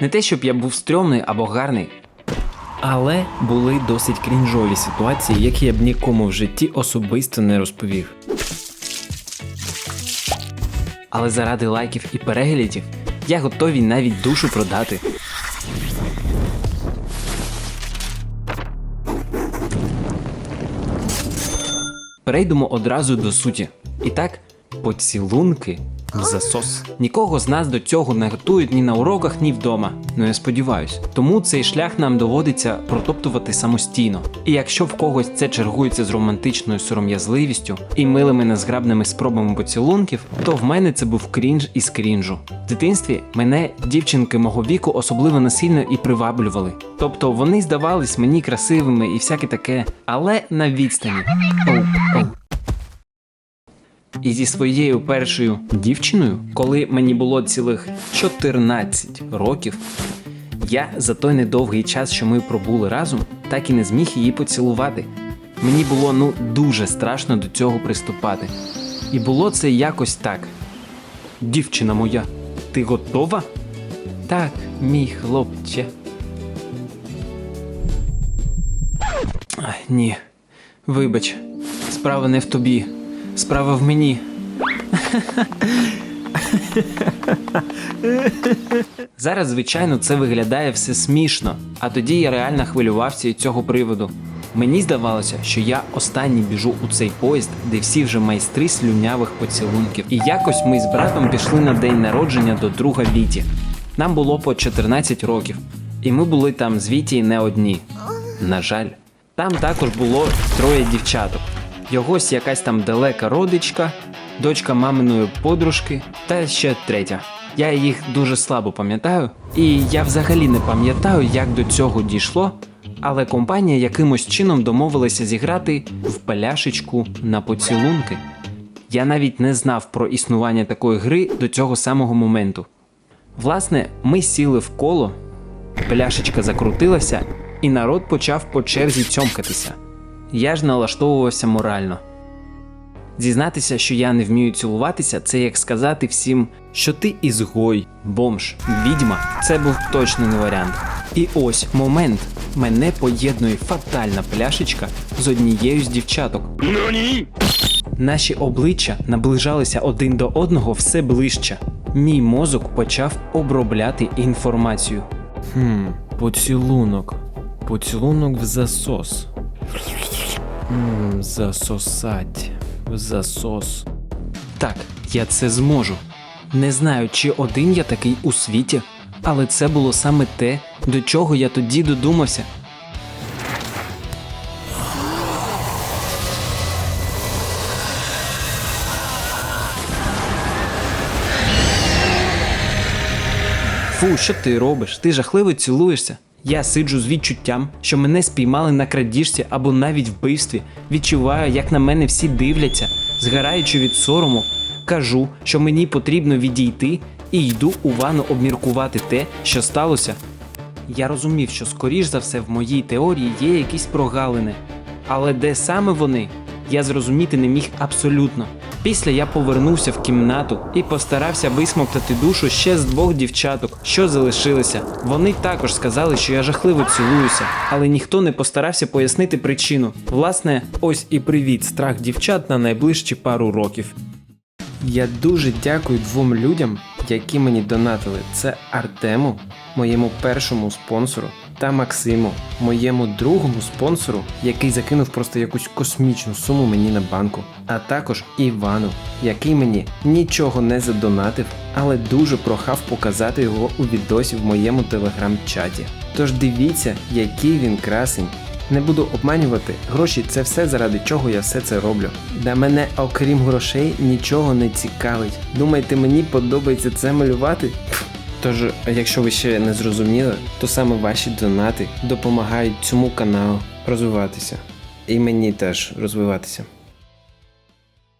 Не те, щоб я був стрьомний або гарний, Але були досить крінжові ситуації, які я б нікому в житті особисто не розповів. Але заради лайків і переглядів я готовий навіть душу продати. Перейдемо одразу до суті. І так, поцілунки засос. Нікого з нас до цього не готують ні на уроках, ні вдома. Ну я сподіваюсь. Тому цей шлях нам доводиться протоптувати самостійно. І якщо в когось це чергується з романтичною сором'язливістю і милими незграбними спробами поцілунків, то в мене це був крінж із крінжу. В дитинстві мене дівчинки мого віку особливо насильно і приваблювали. Тобто вони здавались мені красивими і всяке таке, але на відстані. Оу, оу. І зі своєю першою дівчиною, коли мені було цілих 14 років, я за той недовгий час, що ми пробули разом, так і не зміг її поцілувати. Мені було ну дуже страшно до цього приступати. І було це якось так. Дівчина моя, ти готова? Так, мій хлопче. Ай, ні. Вибач, справа не в тобі. Справа в мені. Зараз, звичайно, це виглядає все смішно, а тоді я реально хвилювався із цього приводу. Мені здавалося, що я останній біжу у цей поїзд, де всі вже майстри слюнявих поцілунків. І якось ми з братом пішли на день народження до друга Віті. Нам було по 14 років, і ми були там з Віті не одні. На жаль, там також було троє дівчаток. Йогось якась там далека родичка, дочка маминої подружки та ще третя. Я їх дуже слабо пам'ятаю, і я взагалі не пам'ятаю, як до цього дійшло, але компанія якимось чином домовилася зіграти в пеляшечку на поцілунки. Я навіть не знав про існування такої гри до цього самого моменту. Власне, ми сіли в коло, пляшечка закрутилася, і народ почав по черзі цьомкатися. Я ж налаштовувався морально. Зізнатися, що я не вмію цілуватися, це як сказати всім, що ти ізгой, бомж, відьма. Це був точно не варіант. І ось момент. Мене поєднує фатальна пляшечка з однією з дівчаток. Наші обличчя наближалися один до одного все ближче. Мій мозок почав обробляти інформацію. Хм, поцілунок. Поцілунок в засос. Мм, засосать. Засос. Так, я це зможу. Не знаю, чи один я такий у світі, але це було саме те, до чого я тоді додумався. Фу, що ти робиш? Ти жахливо цілуєшся. Я сиджу з відчуттям, що мене спіймали на крадіжці або навіть вбивстві. Відчуваю, як на мене всі дивляться, згораючи від сорому, кажу, що мені потрібно відійти і йду у ванну обміркувати те, що сталося. Я розумів, що скоріш за все в моїй теорії є якісь прогалини, але де саме вони, я зрозуміти не міг абсолютно. Після я повернувся в кімнату і постарався висмоктати душу ще з двох дівчаток, що залишилися. Вони також сказали, що я жахливо цілуюся, але ніхто не постарався пояснити причину. Власне, Ось і привіт, страх дівчат на найближчі пару років. Я дуже дякую двом людям, які мені донатили. Це Артему, моєму першому спонсору, та Максиму, моєму другому спонсору, який закинув просто якусь космічну суму мені на банку, а також Івану, який мені нічого не задонатив, але дуже прохав показати його у відосі в моєму телеграм-чаті. Тож дивіться, який він красень. Не буду обманювати, гроші це все, заради чого я все це роблю. Для мене, окрім грошей, нічого не цікавить. Думаєте, мені подобається це малювати? Тож, якщо ви ще не зрозуміли, то саме ваші донати допомагають цьому каналу розвиватися. І мені теж розвиватися.